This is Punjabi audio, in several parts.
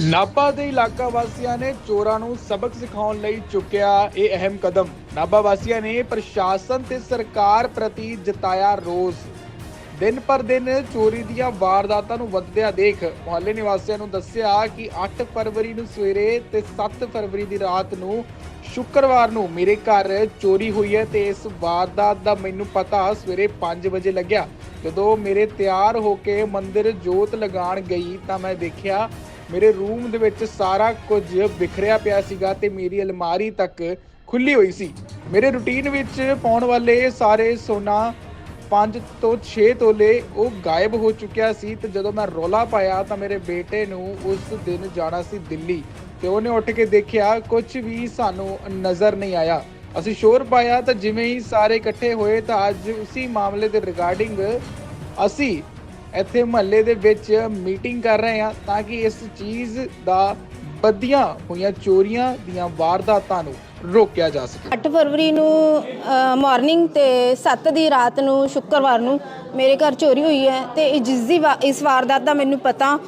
ਨਾਭਾ ਦੇ ਇਲਾਕਾ ਵਾਸੀਆਂ ਨੇ ਚੋਰਾਂ ਨੂੰ ਸਬਕ ਸਿਖਾਉਣ ਲਈ ਚੁੱਕਿਆ ਇਹ ਅਹਿਮ ਕਦਮ। ਨਾਭਾ ਵਾਸੀਆਂ ਨੇ ਪ੍ਰਸ਼ਾਸਨ ਤੇ ਸਰਕਾਰ ਪ੍ਰਤੀ ਜਤਾਇਆ ਰੋਸ। ਦਿਨ ਪਰ ਦਿਨ ਚੋਰੀ ਦੀਆਂ ਵਾਰਦਾਤਾਂ ਨੂੰ ਵੱਧਦਿਆਂ ਦੇਖ ਮੁਹੱਲੇ ਨਿਵਾਸੀਆਂ ਨੂੰ ਦੱਸਿਆ ਕਿ 8 ਫਰਵਰੀ ਨੂੰ ਸਵੇਰੇ ਤੇ 7 ਫਰਵਰੀ ਦੀ ਰਾਤ ਨੂੰ ਸ਼ੁੱਕਰਵਾਰ ਨੂੰ ਮੇਰੇ ਘਰ ਚੋਰੀ ਹੋਈ ਹੈ ਤੇ ਇਸ ਵਾਰਦਾਤ ਦਾ ਮੈਨੂੰ ਪਤਾ ਸਵੇਰੇ 5 ਵਜੇ ਲੱਗਿਆ। ਜਦੋਂ ਮੇਰੇ ਤਿਆਰ ਹੋ ਕੇ ਮੰਦਿਰ ਜੋਤ ਲਗਾਉਣ ਗਈ ਤਾਂ ਮੈਂ ਦੇਖਿਆ ਮੇਰੇ ਰੂਮ ਦੇ ਵਿੱਚ ਸਾਰਾ ਕੁਝ ਬਿਖਰਿਆ ਪਿਆ ਸੀਗਾ ਤੇ ਮੇਰੀ ਅਲਮਾਰੀ ਤੱਕ ਖੁੱਲੀ ਹੋਈ ਸੀ। ਮੇਰੇ ਰੁਟੀਨ ਵਿੱਚ ਪਾਉਣ ਵਾਲੇ ਸਾਰੇ ਸੋਨਾ 5 ਤੋਂ 6 ਤੋਲੇ ਉਹ ਗਾਇਬ ਹੋ ਚੁੱਕਿਆ ਸੀ ਤੇ ਜਦੋਂ ਮੈਂ ਰੋਲਾ ਪਾਇਆ ਤਾਂ ਮੇਰੇ ਬੇਟੇ ਨੂੰ ਉਸ ਦਿਨ ਜਾਣਾ ਸੀ ਦਿੱਲੀ ਤੇ ਉਹਨੇ ਉੱਠ ਕੇ ਦੇਖਿਆ ਕੁਝ ਵੀ ਸਾਨੂੰ ਨਜ਼ਰ ਨਹੀਂ ਆਇਆ। ਅਸੀਂ ਸ਼ੋਰ ਪਾਇਆ ਤਾਂ ਜਿਵੇਂ ਹੀ ਸਾਰੇ ਇਕੱਠੇ ਹੋਏ ਤਾਂ ਅੱਜ ਉਸੇ ਮਾਮਲੇ ਦੇ ਰਿਗਾਰਡਿੰਗ ਅਸੀਂ ਇੱਥੇ ਮਹੱਲੇ ਦੇ ਵਿੱਚ ਮੀਟਿੰਗ ਕਰ ਰਹੇ ਹਾਂ ਤਾਂ ਕਿ ਇਸ ਚੀਜ਼ ਦਾ ਵੱਧੀਆਂ ਹੋਈਆਂ ਚੋਰੀਆਂ ਦੀਆਂ ਵਾਰਦਾਤਾਂ ਨੂੰ ਰੋਕਿਆ ਜਾ ਸਕੇ। 8 ਫਰਵਰੀ ਨੂੰ ਮਾਰਨਿੰਗ ਤੇ 7 ਦੀ ਰਾਤ ਨੂੰ, ਸ਼ੁੱਕਰਵਾਰ ਨੂੰ ਮੇਰੇ ਘਰ ਚੋਰੀ ਹੋਈ ਹੈ ਤੇ ਇਹ ਜਿਸ ਦੀ ਵਾ- ਇਸ ਵਾਰਦਾਤ ਦਾ ਮੈਨੂੰ ਪਤਾ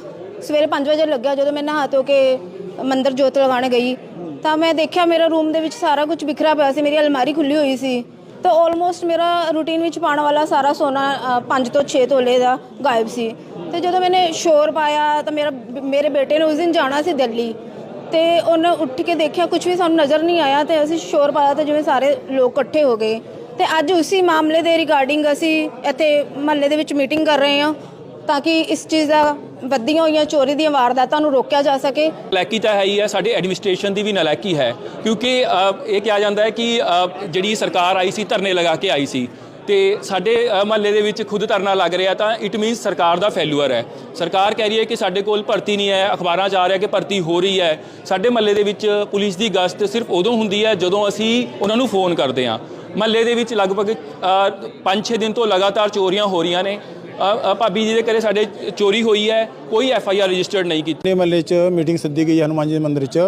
ਸਵੇਰੇ 5 ਵਜੇ ਲੱਗਿਆ ਜਦੋਂ ਮੈਂ ਨਹਾ ਧੋ ਕੇ ਮੰਦਰ ਜੋਤ ਲਗਾਉਣ ਗਈ। ਤਾਂ ਮੈਂ ਦੇਖਿਆ ਮੇਰਾ ਰੂਮ ਦੇ ਵਿੱਚ ਸਾਰਾ ਕੁਝ ਬਿਖਰਿਆ ਪਿਆ ਸੀ, ਮੇਰੀ ਅਲਮਾਰੀ ਖੁੱਲੀ ਹੋਈ ਸੀ। ਤਾਂ ਆਲਮੋਸਟ ਮੇਰਾ ਰੂਟੀਨ ਵਿੱਚ ਪਾਉਣ ਵਾਲਾ ਸਾਰਾ ਸੋਨਾ 5 ਤੋਂ 6 ਤੋਲੇ ਦਾ ਗਾਇਬ ਸੀ। ਤੇ ਜਦੋਂ ਮੈਨੇ ਸ਼ੋਰ ਪਾਇਆ, ਤਾਂ ਮੇਰਾ, ਮੇਰੇ ਬੇਟੇ ਨੇ ਉਸ ਦਿਨ ਜਾਣਾ ਸੀ ਦਿੱਲੀ। ਤੇ ਉਹਨੇ ਉੱਠ ਕੇ ਦੇਖਿਆ ਕੁਝ ਵੀ ਸਾਨੂੰ ਨਜ਼ਰ ਨਹੀਂ ਆਇਆ, ਤੇ ਅਸੀਂ ਸ਼ੋਰ ਪਾਇਆ ਤੇ ਜਿਵੇਂ ਸਾਰੇ ਲੋਕ ਇਕੱਠੇ ਹੋ ਗਏ। ਤੇ ਅੱਜ ਉਸੇ ਮਾਮਲੇ ਦੇ ਰਿਗਾਰਡਿੰਗ ਅਸੀਂ ਇੱਥੇ ਮਹੱਲੇ ਦੇ ਵਿੱਚ ਮੀਟਿੰਗ ਕਰ ਰਹੇ ਹਾਂ। ਤਾਂ ਕਿ ਇਸ ਚੀਜ਼ ਦਾ ਵੱਧੀਆਂ ਹੋਈਆਂ ਚੋਰੀ ਦੀਆਂ ਵਾਰਦਾਤਾਂ ਨੂੰ ਰੋਕਿਆ ਜਾ ਸਕੇ। ਨਲਾਇਕੀ ਤਾਂ ਹੈ ਹੀ ਹੈ, ਸਾਡੇ ਐਡਮਿਨਿਸਟ੍ਰੇਸ਼ਨ ਦੀ ਵੀ ਨਲਾਇਕੀ ਹੈ। ਕਿਉਂਕਿ ਇਹ ਕਿਹਾ ਜਾਂਦਾ ਹੈ ਕਿ ਜਿਹੜੀ ਸਰਕਾਰ ਆਈ ਸੀ, ਧਰਨੇ ਲਗਾ ਕੇ ਆਈ ਸੀ। ਤੇ ਸਾਡੇ ਮਹੱਲੇ ਦੇ ਵਿੱਚ ਖੁਦ ਧਰਨਾ ਲੱਗ ਰਿਹਾ ਤਾਂ ਇਟ ਮੀਨਸ ਸਰਕਾਰ ਦਾ ਫੇਲੂਅਰ ਹੈ। ਸਰਕਾਰ ਕਹਿ ਰਹੀ ਹੈ ਕਿ ਸਾਡੇ ਕੋਲ ਭਰਤੀ ਨਹੀਂ ਹੈ, ਅਖਬਾਰਾਂ 'ਚ ਆ ਰਿਹਾ ਕਿ ਭਰਤੀ ਹੋ ਰਹੀ ਹੈ। ਸਾਡੇ ਮਹੱਲੇ ਦੇ ਵਿੱਚ ਪੁਲਿਸ ਦੀ ਗਸ਼ਤ ਸਿਰਫ ਉਦੋਂ ਹੁੰਦੀ ਹੈ ਜਦੋਂ ਅਸੀਂ ਉਹਨਾਂ ਨੂੰ ਫੋਨ ਕਰਦੇ ਹਾਂ। ਮਹੱਲੇ ਦੇ ਵਿੱਚ ਲਗਭਗ 5-6 ਦਿਨ ਤੋਂ ਲਗਾਤਾਰ ਚੋਰੀਆਂ ਹੋ ਰਹੀਆਂ ਨੇ। ਭਾਬੀ ਜੀ ਦੇ ਘਰੇ ਸਾਡੇ ਚੋਰੀ ਹੋਈ ਹੈ, ਕੋਈ ਐਫ ਆਈ ਆਰ ਰਜਿਸਟਰਡ ਨਹੀਂ ਕੀਤੀ। ਨੇ ਮਹੱਲੇ 'ਚ ਮੀਟਿੰਗ ਸੱਦੀ ਗਈ ਹੈ ਹਨੂੰਮਾਨ ਜੀ ਦੇ ਮੰਦਿਰ 'ਚ।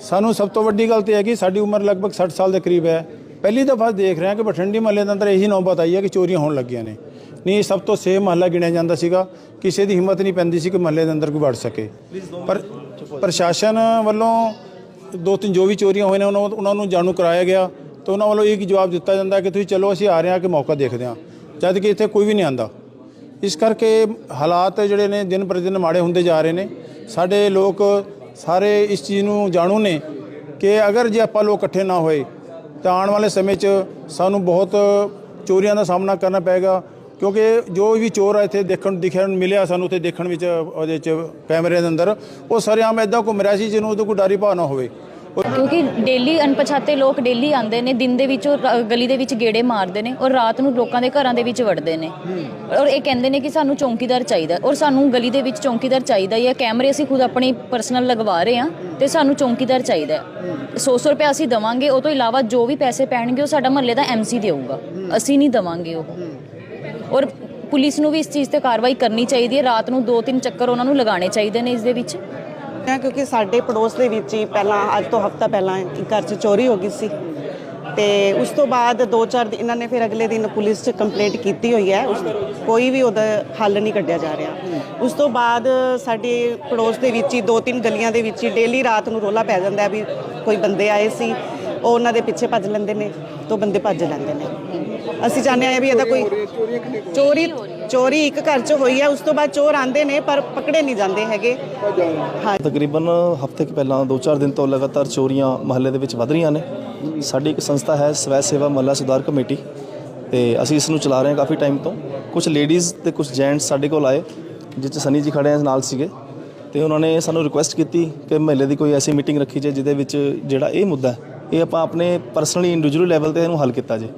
ਸਾਨੂੰ ਸਭ ਤੋਂ ਵੱਡੀ ਗੱਲ ਤੇ ਹੈ ਕਿ ਸਾਡੀ ਉਮਰ ਲਗਭਗ 60 ਸਾਲ ਦੇ ਕਰੀਬ ਹੈ। ਪਹਿਲੀ ਦਫਾ ਦੇਖ ਰਹੇ ਹਾਂ ਕਿ ਬਠਿੰਡੀ ਮਹੱਲੇ ਦੇ ਅੰਦਰ ਇਹੀ ਨੌਬਤ ਆਈ ਹੈ ਕਿ ਚੋਰੀਆਂ ਹੋਣ ਲੱਗੀਆਂ ਨੇ। ਨਹੀਂ, ਸਭ ਤੋਂ ਸੇਫ ਮਹੱਲਾ ਗਿਣਿਆ ਜਾਂਦਾ ਸੀਗਾ। ਕਿਸੇ ਦੀ ਹਿੰਮਤ ਨਹੀਂ ਪੈਂਦੀ ਸੀ ਕਿ ਮਹੱਲੇ ਦੇ ਅੰਦਰ ਕੋਈ ਵੜ ਸਕੇ। ਪਰ ਪ੍ਰਸ਼ਾਸਨ ਵੱਲੋਂ ਦੋ ਤਿੰਨ ਜੋ ਵੀ ਚੋਰੀਆਂ ਹੋਈਆਂ ਨੇ, ਉਹਨਾਂ ਉਹਨਾਂ ਨੂੰ ਜਾਣੂ ਕਰਾਇਆ ਗਿਆ। ਤਾਂ ਉਹਨਾਂ ਵੱਲੋਂ ਇਹ ਜਵਾਬ ਦਿੱਤਾ ਜਾਂਦਾ ਕਿ ਤੁਸੀਂ ਚਲੋ, ਅਸੀਂ ਆ ਰਹੇ ਹਾਂ ਕਿ ਮੌਕਾ ਦੇਖਦੇ ਹਾਂ। ਜਦ ਕਿ ਇੱਥੇ ਕੋਈ ਵੀ ਨਹੀਂ ਆਂਦਾ। ਇਸ ਕਰਕੇ ਹਾਲਾਤ ਜਿਹੜੇ ਨੇ ਦਿਨ ਪ੍ਰਤੀ ਦਿਨ ਮਾੜੇ ਹੁੰਦੇ ਜਾ ਰਹੇ ਨੇ। ਸਾਡੇ ਲੋਕ ਸਾਰੇ ਇਸ ਚੀਜ਼ ਨੂੰ ਜਾਣੂ ਨੇ ਕਿ ਅਗਰ ਜੇ ਆਪਾਂ ਲੋਕ ਇਕੱਠੇ ਨਾ ਹੋਏ, ਤਾਂ ਆਉਣ ਵਾਲੇ ਸਮੇਂ 'ਚ ਸਾਨੂੰ ਬਹੁਤ ਚੋਰੀਆਂ ਦਾ ਸਾਹਮਣਾ ਕਰਨਾ ਪਏਗਾ। ਕਿਉਂਕਿ ਜੋ ਵੀ ਚੋਰ ਆ ਇੱਥੇ ਦੇਖਣ ਨੂੰ ਦਿਖਿਆ ਮਿਲਿਆ ਸਾਨੂੰ ਉੱਥੇ ਦੇਖਣ ਵਿੱਚ, ਉਹਦੇ 'ਚ ਕੈਮਰੇ ਦੇ ਅੰਦਰ, ਉਹ ਸਾਰੇ ਆਮ ਐਦਾਂ ਘੁੰਮ ਰਿਹਾ ਸੀ ਜਿਹਨੂੰ ਉਹਦੇ ਕੋਈ ਡਾਰੀ ਭਾਅ ਨਾ ਹੋਵੇ। ਕਿਉਂਕਿ ਡੇਲੀ ਅਣਪਛਾਤੇ ਲੋਕ ਡੇਲੀ ਆਉਂਦੇ ਨੇ ਦਿਨ ਦੇ ਵਿੱਚ ਉਹ ਗਲੀ ਦੇ ਵਿੱਚ ਗੇੜੇ ਮਾਰਦੇ ਨੇ ਔਰ ਰਾਤ ਨੂੰ ਲੋਕਾਂ ਦੇ ਘਰਾਂ ਦੇ ਵਿੱਚ ਵੜਦੇ ਨੇ। ਔਰ ਇਹ ਕਹਿੰਦੇ ਨੇ ਕਿ ਸਾਨੂੰ ਚੌਂਕੀਦਾਰ ਚਾਹੀਦਾ ਔਰ ਸਾਨੂੰ ਗਲੀ ਦੇ ਵਿੱਚ ਚੌਂਕੀਦਾਰ ਚਾਹੀਦਾ ਹੀ ਹੈ। ਕੈਮਰੇ ਅਸੀਂ ਖੁਦ ਆਪਣੀ ਪਰਸਨਲ ਲਗਵਾ ਰਹੇ ਹਾਂ ਤੇ ਸਾਨੂੰ ਚੌਂਕੀਦਾਰ ਚਾਹੀਦਾ 100-100 ਰੁਪਏ ਅਸੀਂ ਦਵਾਂਗੇ ਉਹ ਤੋਂ ਇਲਾਵਾ ਜੋ ਵੀ ਪੈਸੇ ਪੈਣਗੇ ਉਹ ਸਾਡਾ ਮਹੱਲੇ ਦਾ ਐਮਸੀ ਦੇਊਗਾ। ਅਸੀਂ ਨਹੀਂ ਦਵਾਂਗੇ ਉਹ। ਔਰ ਪੁਲਿਸ ਨੂੰ ਵੀ ਇਸ ਚੀਜ਼ ਤੇ ਕਾਰਵਾਈ ਕਰਨੀ ਚਾਹੀਦੀ ਹੈ। ਰਾਤ ਨੂੰ ਦੋ ਤਿੰਨ ਚੱਕਰ ਉਹਨਾਂ ਨੂੰ ਲਗਾਉਣੇ ਚਾਹੀਦੇ ਨੇ ਇਸ ਦੇ ਵਿੱਚ। ਕਿਉਂਕਿ ਸਾਡੇ ਪੜੋਸ ਦੇ ਵਿੱਚ ਹੀ ਪਹਿਲਾਂ, ਅੱਜ ਤੋਂ ਹਫਤਾ ਪਹਿਲਾਂ ਇੱਕ ਘਰ 'ਚ ਚੋਰੀ ਹੋ ਗਈ ਸੀ। ਤੇ ਉਸ ਤੋਂ ਬਾਅਦ ਦੋ ਚਾਰ ਦਿਨ, ਇਹਨਾਂ ਨੇ ਫਿਰ ਅਗਲੇ ਦਿਨ ਪੁਲਿਸ 'ਚ ਕੰਪਲੇਂਟ ਕੀਤੀ ਹੋਈ ਹੈ। ਉਸ ਕੋਈ ਵੀ ਉਹਦਾ ਹੱਲ ਨਹੀਂ ਕੱਢਿਆ ਜਾ ਰਿਹਾ। ਉਸ ਤੋਂ ਬਾਅਦ ਸਾਡੇ ਪੜੋਸ ਦੇ ਵਿੱਚ ਹੀ ਦੋ ਤਿੰਨ ਗਲੀਆਂ ਦੇ ਵਿੱਚ ਹੀ ਡੇਲੀ ਰਾਤ ਨੂੰ ਰੋਲਾ ਪੈ ਜਾਂਦਾ ਵੀ ਕੋਈ ਬੰਦੇ ਆਏ ਸੀ। ਉਹ ਉਹਨਾਂ ਦੇ ਪਿੱਛੇ ਭੱਜ ਲੈਂਦੇ ਨੇ ਤੋਂ ਬੰਦੇ ਭੱਜ ਲੈਂਦੇ ਨੇ। ਅਸੀਂ ਚਾਹੁੰਦੇ ਹਾਂ ਵੀ ਇਹਦਾ ਕੋਈ ਚੋਰੀ ਚੋਰੀ ਇੱਕ ਘਰ 'ਚ ਹੋਈ ਹੈ, ਉਸ ਤੋਂ ਬਾਅਦ ਚੋਰ ਆਂਦੇ ਨੇ, ਪਰ ਪਕੜੇ ਨਹੀਂ ਜਾਂਦੇ ਹੈਗੇ। ਹਾਂ। ਤਕਰੀਬਨ ਹਫ਼ਤੇ ਕੁ ਪਹਿਲਾਂ 2-4 ਦਿਨ ਤੋਂ ਲਗਾਤਾਰ ਚੋਰੀਆਂ ਮਹੱਲੇ ਦੇ ਵਿੱਚ ਵੱਧ ਰਹੀਆਂ ਨੇ। ਸਾਡੀ ਇੱਕ ਸੰਸਥਾ ਹੈ, ਸਵੈ ਸੇਵਾ ਮਹੱਲਾ ਸੁਧਾਰ ਕਮੇਟੀ। ਤੇ ਅਸੀਂ ਇਸ ਨੂੰ ਚਲਾ ਰਹੇ ਹਾਂ ਕਾਫੀ ਟਾਈਮ ਤੋਂ। ਕੁਝ ਲੇਡੀਜ਼ ਤੇ ਕੁਝ ਜੈਂਟਸ ਸਾਡੇ ਕੋਲ ਆਏ, ਜਿਸ 'ਚ ਸਨੀ ਜੀ ਖੜੇ ਆ ਨਾਲ ਸੀਗੇ। ਤੇ ਉਹਨਾਂ ਨੇ ਸਾਨੂੰ ਰਿਕੁਐਸਟ ਕੀਤੀ ਕਿ ਮਹੱਲੇ ਦੀ ਕੋਈ ਐਸੀ ਮੀਟਿੰਗ ਰੱਖੀ ਜਾਏ, ਜਿਹਦੇ ਵਿੱਚ ਜਿਹੜਾ ਇਹ ਮੁੱਦਾ ਹੈ ਇਹ ਆਪਾਂ ਆਪਣੇ ਪਰਸਨਲੀ ਇੰਡੀਵਿਜੂਅਲ ਲੈਵਲ ਤੇ ਇਹਨੂੰ ਹੱਲ ਕੀਤਾ ਜੇ।